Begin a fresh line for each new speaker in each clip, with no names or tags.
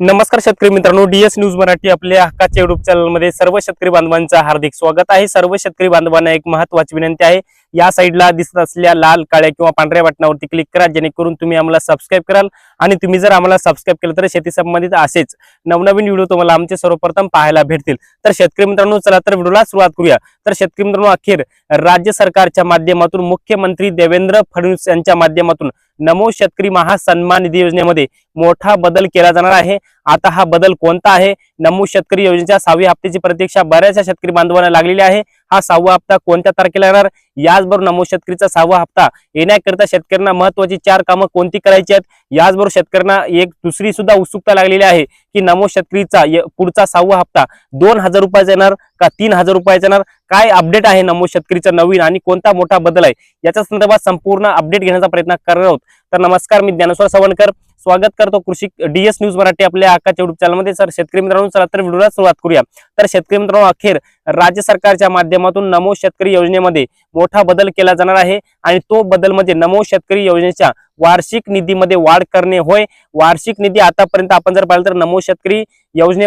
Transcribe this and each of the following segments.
नमस्कार शेतकरी मित्रांनो डीएस न्यूज मराठी आपल्या हक्काच्या युट्यूब चॅनलमध्ये सर्व शेतकरी बांधवांचं हार्दिक स्वागत आहे. सर्व शेतकरी बांधवांना एक महत्वाची विनंती आहे. या साईडला दिसत असलेल्या लाल काळ्या किंवा पांढऱ्या बटनावरती क्लिक करा जेणेकरून तुम्ही आम्हाला सबस्क्राईब कराल. आणि तुम्ही जर आम्हाला सबस्क्राईब केलं तर शेती संबंधित असेच नवनवीन व्हिडिओ तुम्हाला आमचे सर्वप्रथम पाहायला भेटतील. तर शेतकरी मित्रांनो चला तर व्हिडिओला सुरुवात करूया. तर शेतकरी मित्रांनो अखेर राज्य सरकारच्या माध्यमातून मुख्यमंत्री देवेंद्र फडणवीस यांच्या माध्यमातून नमो शेतकरी महासन्मान निधी योजनेमध्ये मोठा बदल केला जाणार आहे. आता हा बदल कोणता आहे? नमो शेतकरी योजनेच्या सहाव्या हप्त्याची प्रतीक्षा बऱ्याचशा शेतकरी बांधवांना लागलेली आहे. हा सहावा हप्ता कोणत्या तारखेला येणार? याचबरोबर नमो शेतकरीचा सहावा हप्ता येण्याकरिता शेतकऱ्यांना महत्वाची चार कामं कोणती करायची आहेत? याचबरोबर शेतकऱ्यांना एक दुसरी सुद्धा उत्सुकता लागलेली आहे की नमो शेतकरीचा य- पुढचा सहावा हप्ता दोन हजार रुपयाचा येणार का तीन हजार रुपयाचा येणार? काय अपडेट आहे नमो शेतकरीचा नवीन आणि कोणता मोठा बदल आहे? याच्या संदर्भात संपूर्ण अपडेट घेण्याचा प्रयत्न करणार आहोत. तर नमस्कार मी ज्ञानेश्वर सवणकर. स्वागत करतो कृषी डीएस न्यूज मराठी आपल्या आकाच्या युट्यूब चॅनलमध्ये सर शेतकरी मित्रांनो चला तर व्हिडिओला सुरुवात करूया. तर शेतकरी मित्रांनो अखेर राज्य सरकारच्या माध्यमातून नमो शेतकरी योजनेमध्ये मोठा बदल केला जाणार आहे आणि तो बदल म्हणजे नमो शेतकरी योजनेच्या वार्षिक निधीमध्ये वाढ करणे होय. वार्षिक निधी आतापर्यंत आपण जर पाहिलं तर नमो शेतकरी योजने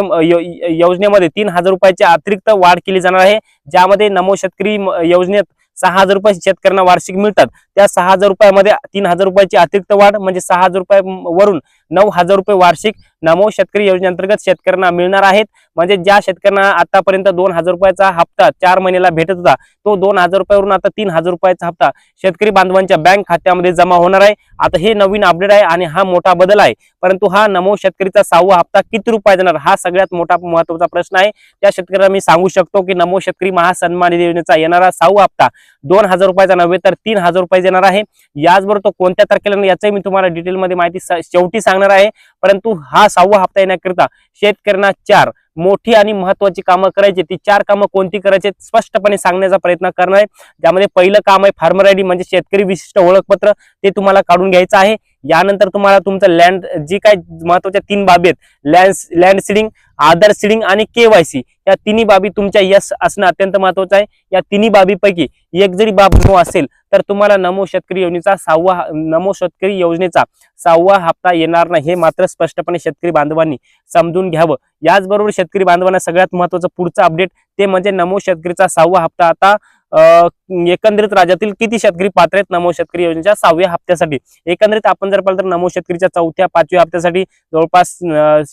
योजनेमध्ये तीन हजार रुपयाची अतिरिक्त वाढ केली जाणार आहे. ज्यामध्ये नमो शेतकरी योजनेत सहा हजार रुपये शेतकऱ्यांना वार्षिक मिळतात. त्या सहा हजार रुपयामध्ये तीन हजार रुपयाची अतिरिक्त वाढ म्हणजे सहा हजार रुपये वरून नऊ हजार रुपये वार्षिक नमो शेतकरी योजनेअंतर्गत शेतकऱ्यांना मिळणार आहेत. म्हणजे ज्या शेतकऱ्यांना आतापर्यंत दोन हजार रुपयाचा हप्ता चार महिन्याला भेटत होता तो दोन हजार रुपयावरून आता तीन हजार रुपयाचा हप्ता शेतकरी बांधवांच्या बँक खात्यामध्ये जमा होणार आहे. आता हे नवीन अपडेट आहे आणि हा मोठा बदल आहे. परंतु हा नमो शेतकरीचा सहावा हप्ता किती रुपये देणार हा सगळ्यात मोठा महत्त्वाचा प्रश्न आहे. त्या शेतकऱ्यांना मी सांगू शकतो की नमो शेतकरी महासन्मान योजनेचा येणारा सहावा हप्ता दोन हजार रुपयाचा नव्हे तर तीन हजार रुपये देणार आहे. याचबरोबर तो कोणत्या तारखेला याचंही मी तुम्हाला डिटेलमध्ये माहिती शेवटी सांगणार आहे. परंतु हा सहावा हप्ता येण्याकरिता शेतकऱ्यांना चार मोठी आणि महत्वाची कामं करायची ती चार कामं कोणती करायची स्पष्टपणे सांगण्याचा प्रयत्न करणार आहे. त्यामध्ये पहिलं काम आहे फार्मर आयडी म्हणजे शेतकरी विशिष्ट ओळखपत्र ते तुम्हाला काढून घ्यायचं आहे. यानंतर तुम्हाला तुमचं लँड जी काय महत्त्वाच्या तीन बाबी आहेत land land seeding Aadhaar seeding आणि केवायसी या तिन्ही बाबी तुमच्या यस असणं अत्यंत महत्वाचं आहे. या तिन्ही बाबीपैकी एक जरी बाब नो असेल तर तुम्हाला नमो शेतकरी योजनेचा सहावा नमो शेतकरी योजनेचा सहावा हप्ता येणार नाही. हे मात्र स्पष्टपणे शेतकरी बांधवांनी समजून घ्यावं. याचबरोबर शेतकरी बांधवांना सगळ्यात महत्वाचं पुढचं अपडेट ते म्हणजे नमो शेतकरीचा सहावा हप्ता. आता एकंदरीत राज्यातील किती शेतकरी पात्र आहेत नमो शेतकरी योजनेच्या सहाव्या हप्त्यासाठी? एकंदरीत आपण जर पाहिलं तर नमो शेतकरीच्या चौथ्या पाचव्या हप्त्यासाठी जवळपास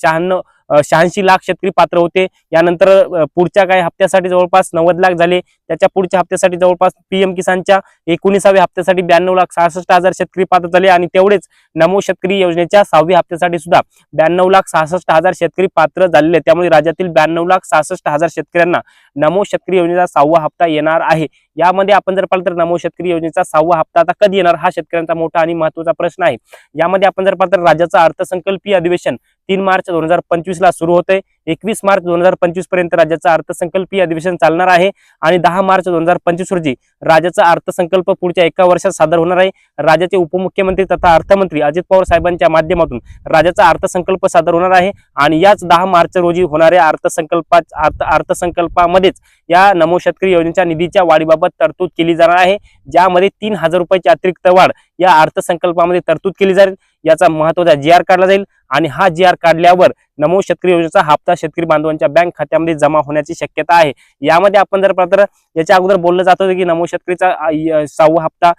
शहाण्णव शहाऐंशी लाख शेतकरी पात्र होते. यानंतर पुढच्या काही हप्त्यासाठी जवळपास नव्वद लाख झाले. त्याच्या पुढच्या हप्त्यासाठी जवळपास पीएम किसानच्या एकोणीसाव्या हप्त्यासाठी ब्याण्णव लाख सहासष्ट हजार शेतकरी पात्र झाले आणि तेवढेच नमो शेतकरी योजनेच्या सहाव्या हप्त्यासाठी सुद्धा ब्याण्णव लाख सहासष्ट हजार शेतकरी पात्र झालेले त्यामुळे राज्यातील ब्याण्णव लाख सहासष्ट हजार शेतकऱ्यांना नमो शेतकरी योजनेचा सहावा हप्ता येणार आहे. यामध्ये आपण जर पाहिलं तर नमो शेतकरी योजनेचा सहावा हप्ता आता कधी येणार हा शेतकऱ्यांचा मोठा आणि महत्त्वाचा प्रश्न आहे. यामध्ये आपण जर पाहिलं तर राज्याचं अर्थसंकल्पीय अधिवेशन तीन मार्च दोन हजार पंचवीस ला सुरू होते एकवीस मार्च दोन हजार पंचवीसपर्यंत राज्याचा अर्थसंकल्पीय अधिवेशन चालणार आहे. आणि दहा मार्च दोन हजार पंचवीस रोजी राज्याचा अर्थसंकल्प पुढच्या एका वर्षात सादर होणार आहे. राज्याचे उपमुख्यमंत्री तथा अर्थमंत्री अजित पवार साहेबांच्या माध्यमातून राज्याचा अर्थसंकल्प सादर होणार आहे. आणि याच दहा मार्च रोजी होणाऱ्या अर्थसंकल्पा अर्थ अर्थसंकल्पामध्येच या नमो शेतकरी योजनेच्या निधीच्या वाढीबाबत तरतूद केली जाणार आहे. ज्यामध्ये तीन हजार रुपयाची अतिरिक्त वाढ या अर्थसंकल्पामध्ये तरतूद केली जाईल. याचा महत्त्वाचा जी आर काढला जाईल आणि हा जी आर काढल्यावर नमो शेतकरी योजनेचा हप्ता शेतकरी बांधवांच्या बँक खात्यामध्ये जमा होण्याची शक्यता आहे. यामध्ये आपण जर पात्र याच्या अगोदर बोललं जात होतं की नमो शेतकरीचा सहावा हप्ता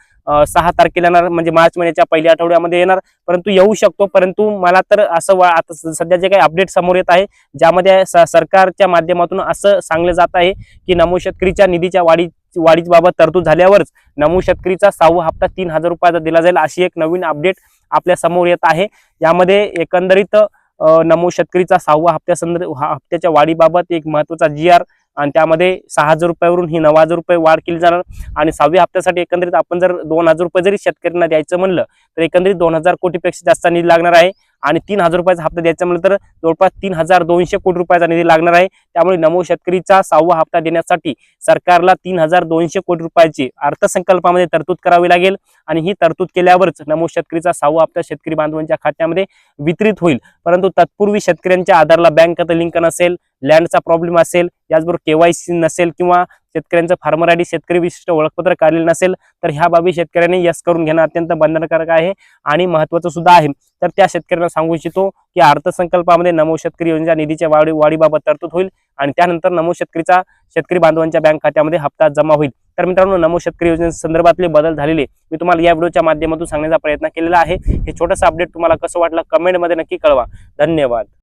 सहा तारखेला येणार म्हणजे मार्च महिन्याच्या पहिल्या आठवड्यामध्ये येणार. परंतु येऊ शकतो परंतु मला तर असं वा- आता सध्या जे काही अपडेट समोर येत आहे ज्यामध्ये स- सरकारच्या माध्यमातून असं सांगलं जात आहे की नमो शेतकरीच्या निधीच्या वाढी वाढीबाबत तरतूद झाल्यावरच नमो शेतकरीचा सहावा हप्ता तीन हजार रुपयाचा दिला जाईल अशी एक नवीन अपडेट आपल्यासमोर येत आहे. यामध्ये एकंदरीत नमू नमो शेतकरीचा सहावा हप्त्या संदर्भ हप्त्याच्या वाढीबाबत एक महत्त्वाचा जी आर आणि त्यामध्ये सहा हजार रुपयावरून ही नऊ हजार रुपये वाढ केली जाणार. आणि सहाव्या हप्त्यासाठी एकंदरीत आपण जर दोन हजार रुपये जरी शेतकऱ्यांना द्यायचं म्हणलं तर एकंदरीत दोन हजार कोटीपेक्षा जास्त निधी लागणार आहे. आणि तीन हजार रुपयाचा हप्ता द्यायचा म्हणलं तर जवळपास तीन हजार दोनशे कोटी रुपयाचा निधी लागणार आहे. त्यामुळे नमो शेतकरीचा सहावा हप्ता देण्यासाठी सरकारला तीन हजार दोनशे कोटी रुपयाची अर्थसंकल्पामध्ये तरतूद करावी लागेल. आणि ही तरतूद केल्यावरच नमो शेतकरीचा सहावा हप्ता शेतकरी बांधवांच्या खात्यामध्ये वितरित होईल. परंतु तत्पूर्वी शेतकऱ्यांच्या आधारला बँक खातं लिंक नसेल. लँडचा प्रॉब्लेम असेल याचबरोबर केवायसी नसेल किंवा शेतकऱ्यांचं फार्मर आयडी शेतकरी विशिष्ट ओळखपत्र काढलेलं नसेल तर ह्या बाबी शेतकऱ्यांनी यस करून घेणं अत्यंत बंधनकारक आहे आणि महत्वाचं सुद्धा आहे. तर त्या शेतकऱ्यांना सांगू इच्छितो की अर्थसंकल्पामध्ये नमो शेतकरी योजना निधीच्या वाढी वाढीबाबत तरतूद होईल आणि त्यानंतर नमो शेतकरीचा शेतकरी बांधवांच्या बँक खात्यामध्ये हप्ता जमा होईल. तर मित्रांनो नमो शेतकरी योजनेसंदर्भातले बदल झालेले मी तुम्हाला या व्हिडिओच्या माध्यमातून सांगण्याचा प्रयत्न केलेला आहे. हे छोटंसं अपडेट तुम्हाला कसं वाटलं कमेंटमध्ये नक्की कळवा. धन्यवाद.